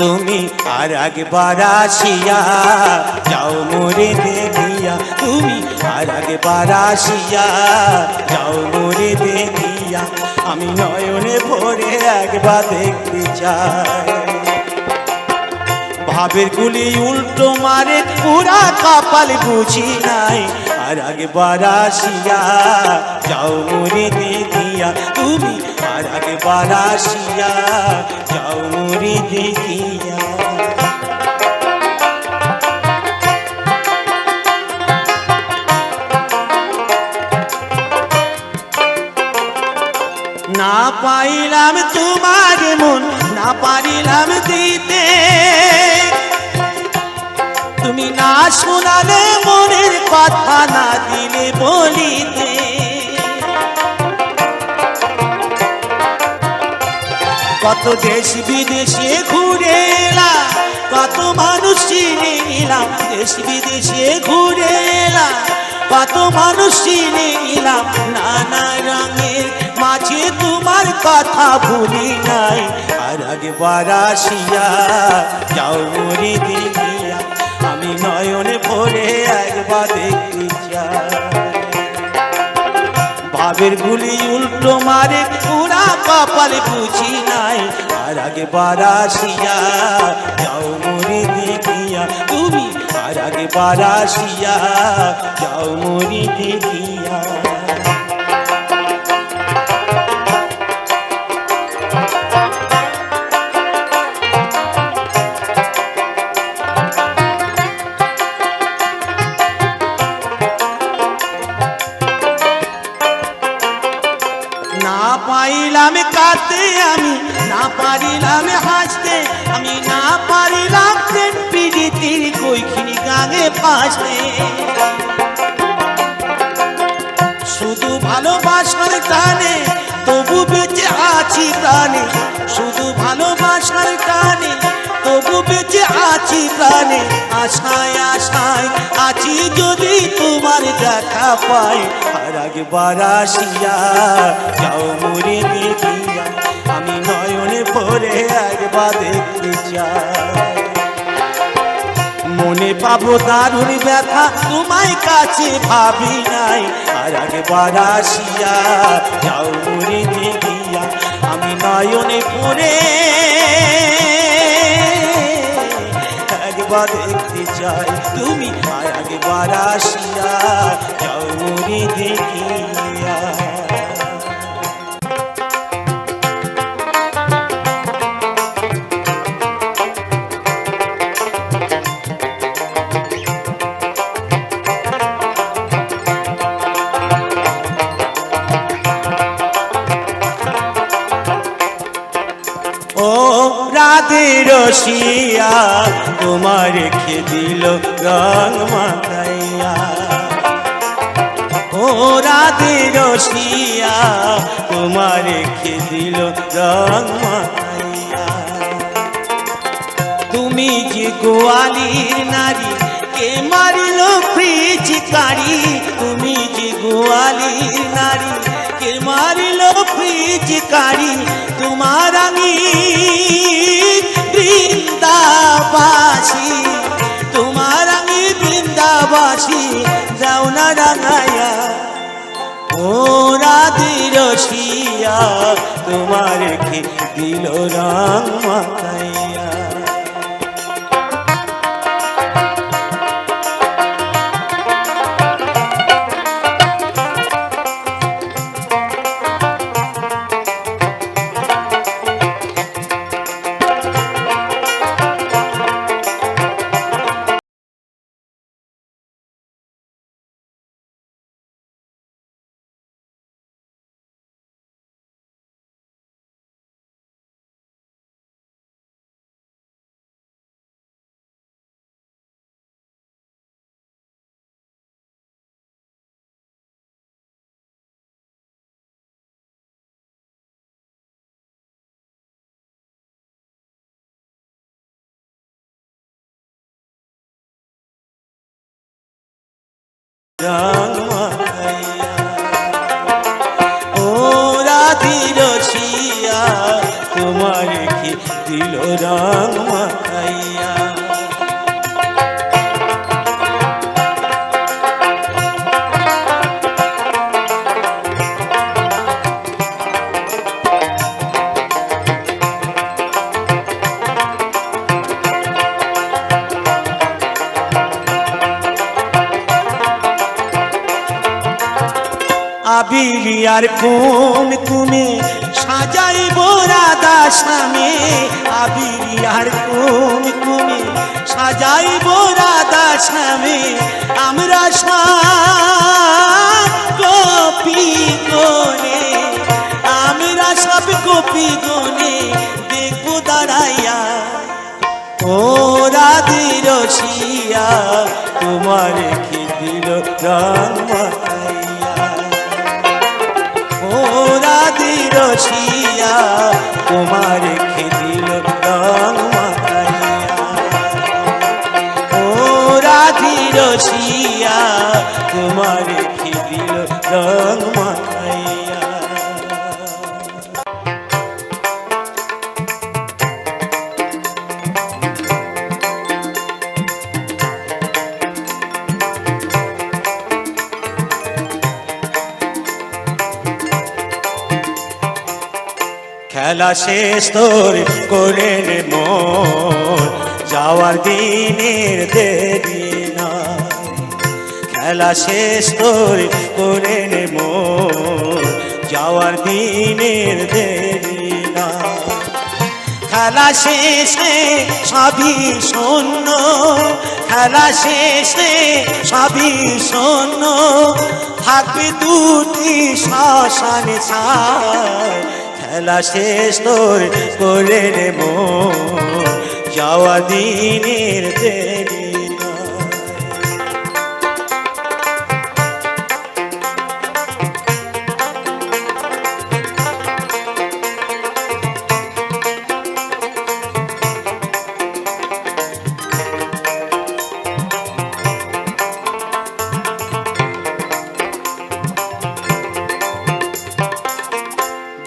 তুমি আর একবার আসিয়া যাও মোরে দেখিয়া, তুমি আর একবার আসিয়া যাও মোরে দেখিয়া, আমি নয়নে ভরে একবার দেখতে চাই। ভাবের গুলি উল্টো মারে, পুরা কপাল বুঝি নাই আর একবার আসিয়া, যাও মরে দেখিয়া তুমি আর একবার আসিয়া, যাও মরে দেখিয়া না পাইলাম তোমার মন, না পারিলাম দিতে। তুমি না শোনালে কথা না দিলে বলিতে। কত দেশ বিদেশে ঘুরে এলাম, কত মানুষ চিনে নিলাম, দেশ বিদেশে ঘুরে এলাম, কত মানুষ চিনে নিলাম, নানা রঙের মাঝে তোমার কথা ভুলি নাই। আর একবার আসিয়া যাও মরে দেখিয়া আমি নয়নে ভরে একবার দেখতে ভাবের গুলি উল্টো মারে পুরা কপাল বুঝি নাই। আর আগে বারাসিয়া, যাও মরি দেখিয়া, তুমি আর আগে বারাসিয়া, যাও মরি দেখিয়া। বেঁচে আছি প্রাণে, আশায় আশায়, আছি যদি তোমার দেখা পাই। আর একবার আসিয়া যাও মরে দেখিয়া আমি নয়নে পরে একবার দেখতে চাই। মনে পাবো দারুণ ব্যথা, তোমায় কাছে ভাবি নাই। আর একবার আসিয়া যাও মরে দেখিয়া আমি নয়নে পড়ে একবার দেখতে চাই। তুমি আয় একবার আসিয়া যাও। রং তুমি যে গোয়ালির নারী, কে মারিল ফ্রিজকারি তুমি যে গোয়ালির নারী, কে মারিল ফ্রিজকারি তোমার আমি বৃন্দাবাসী, তোমার আমি বৃন্দাবাসী। রাধি রসিয়া তোমার কি দিল রাম মাতাইয়া ও রাধি রসিয়া তোমার কি দিল রং আবিরি আর কোন কুমে সাজাইব রাধা স্বামী। আবিরি আর কোন কুমে সাজাইব রাধা স্বামী। আমরা সব কপি গনে আমরা সব কপি গনে দেখব দাঁড়াইয়া। ও রাধি রসিয়া, তোমার কি দিল রং রসিয়া তোমার কি দিল রং মাখাইয়া ও রাধি রসিয়া তোমার খেলা শেষ তোর করে নে মন। যাওয়ার দিনের দেরি নয়। খেলা শেষ তোর করে নে মন। যাওয়ার দিনের দেরি নয়। খেলা শেষে সবই শূন্য। খেলা শেষে সবই শূন্য। থাকবে দুটি শ্মশান ছায় খেলা শেষ তোর করে নেব যাওয়া দিনের দেরি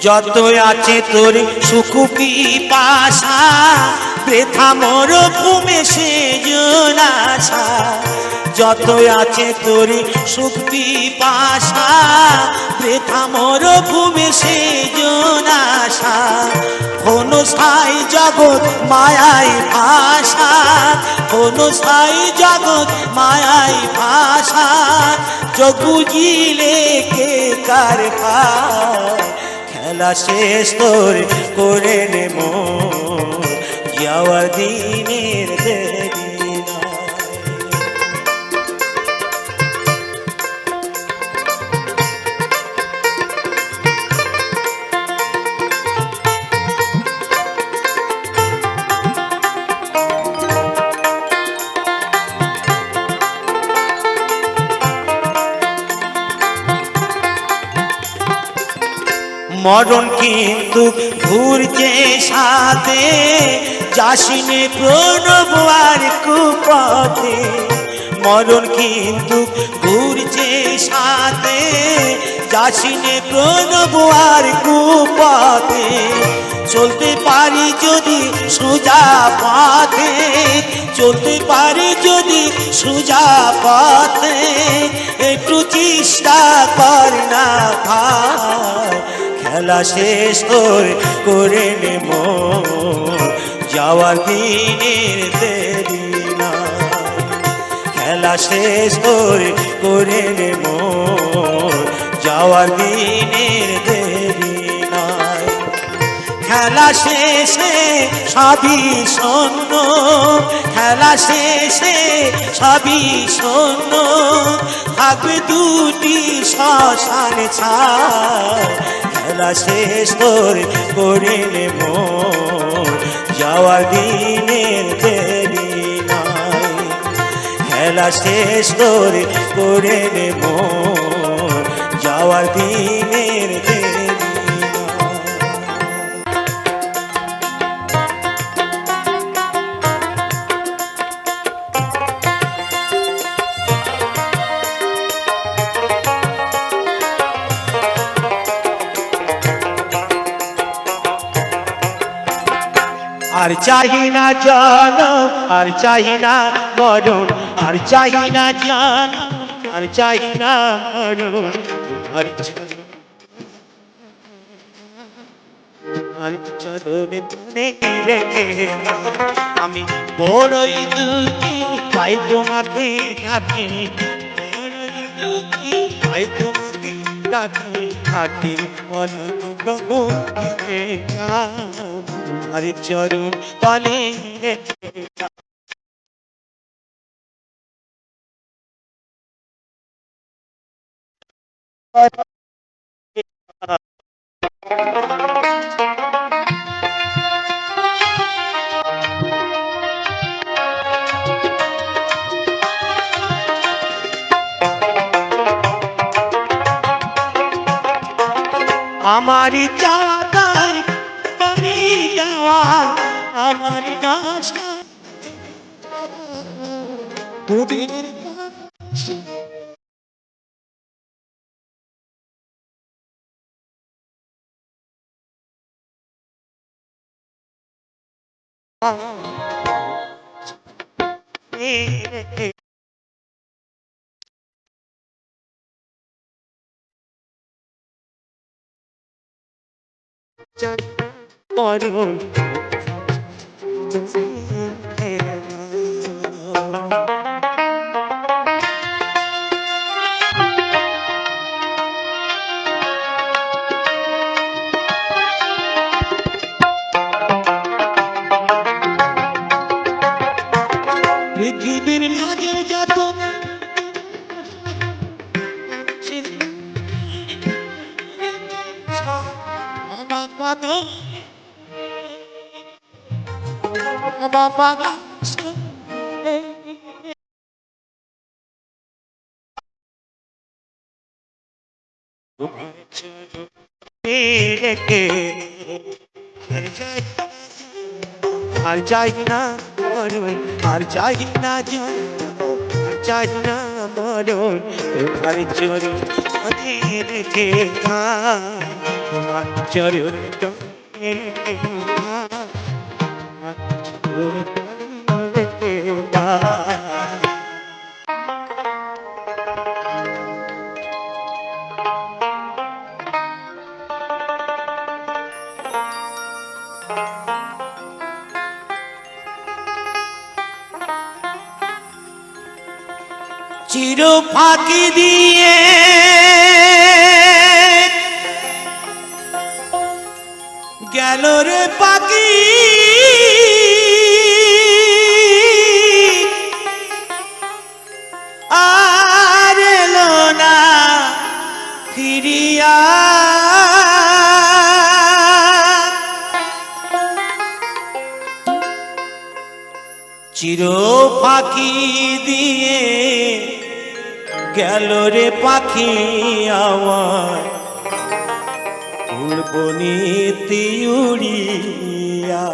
যত আছে তোর সুকুপি পাশা, বৃথা মোর ঘুমে সে জনাশা যত আছে তোর সুক্তি পাশা, বৃথা মোর ঘুমে সে জনাশা কোন সাই জগৎ মায়াই ভাষা কোন সাই জগৎ মায়াই ভাষা। যোগ বুঝিলে কে কার পায় খেলা শেষ তোর করে নেব যাওয়া দিনের দেরি মরণ কিন্তু ঘুরছে সাথে, যাসিনে প্রণব আর কুপথে। মরণ কিন্তু ঘুরছে সাথে, যাসিনে প্রণব আর কুপথে। চলতে পারি যদি সোজা পথে, চলতে পারি যদি সোজা পথে, একটু চেষ্টা কর না ভাই। খেলা শেষ তোর করে নেব। যাওয়ার দিনের দেরি না খেলা শেষ তোর করে নেব। যাওয়ার দিনের দেরি খেলা শেষে সবই শূন্য। খেলা শেষে সবই শূন্য। থাকবে দুটি শ্মশান ছায় খেলা শেষ করে নেব। যাওয়ার দিনের দেরি নাই। খেলা শেষ করে নেব। যাওয়ার দিনের দেরি আর চাহি না জান আর চাহি না মরণ, আর চাহি না জান আর চাহি না মরণ, আর আমি বড়ই দুঃখী, পাই তোমাকে হাতে বড়ই দুঃখী, পাই তোমাকে ডাকে হাতে মন গগনে আর তলে চাঁদাই পারি আমার মরণ পৃথিবীর আর চাই না মরণ আর চাই না জন আর চাই না মরণ আর চরণ রেখে চরণ চির ফাঁকি দিয়ে। গেল রে পাখি। চির পাখি দিয়ে গেল রে পাখি আমার উড়বনি তিউড়িয়া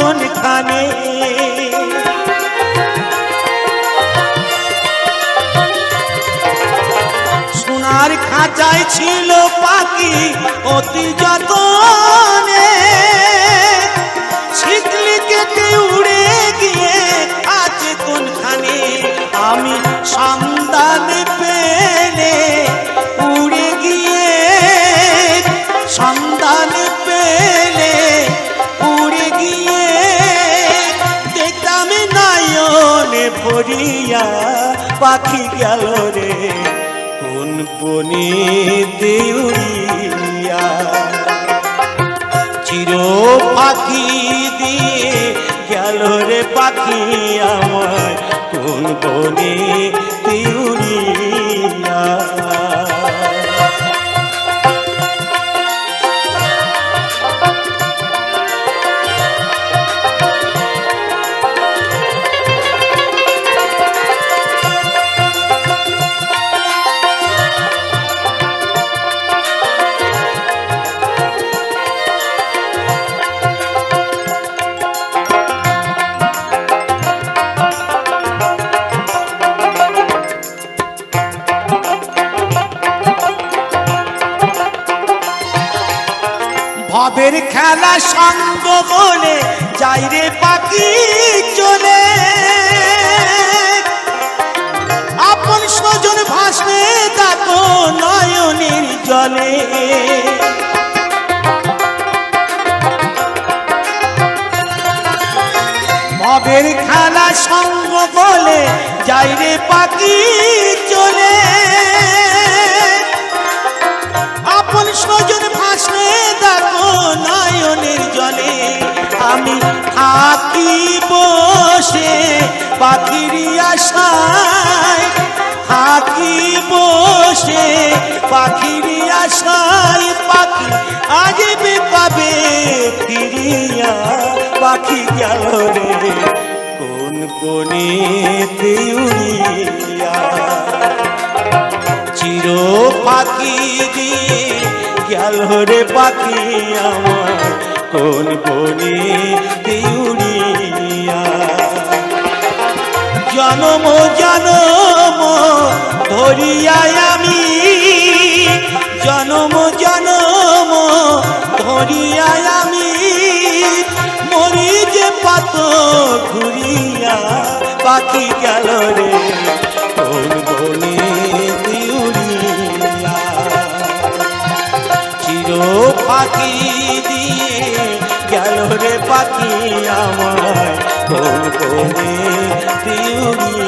কোনখানে সোনার খাঁচায় ছিল পাখি অতি যতনে। শিকলি কেটে উড়ে গিয়ে আছে কোনখানে? আমি সন্ধান পাখি গেল রে। কোন বনে দেউরিয়া চির পাখি দিয়ে গেল রে পাখি আমার কোন বনে দেউরিয়া খেলা সঙ্গ বলে, যাই রে পাখি, চলে। আপন স্বজন ভাসবে তাকো নয়নের জলে। ভবের খেলা সঙ্গ বলে, যাই রে পাখি, চলে। স্বজন ভাসবে দেখো নয়নের জলে, আমি থাকি বসে পাখির আশায়, থাকি বসে পাখির আশায়, পাখি আসবে পাবে ফিরিয়া, পাখি গেল রে। কোন কোনে উড়িয়া চির পাখি দিয়ে। গেল রে পাখি আমার, কোন বনে দিউড়িয়া জনম জনম ধরিয়ায় আমি। জনম জনম ধরিয়ায় আমি। মরি যে পাত ঘুরিয়া পাখি গেল রে পাখি আমার কোনে দিউড়িয়া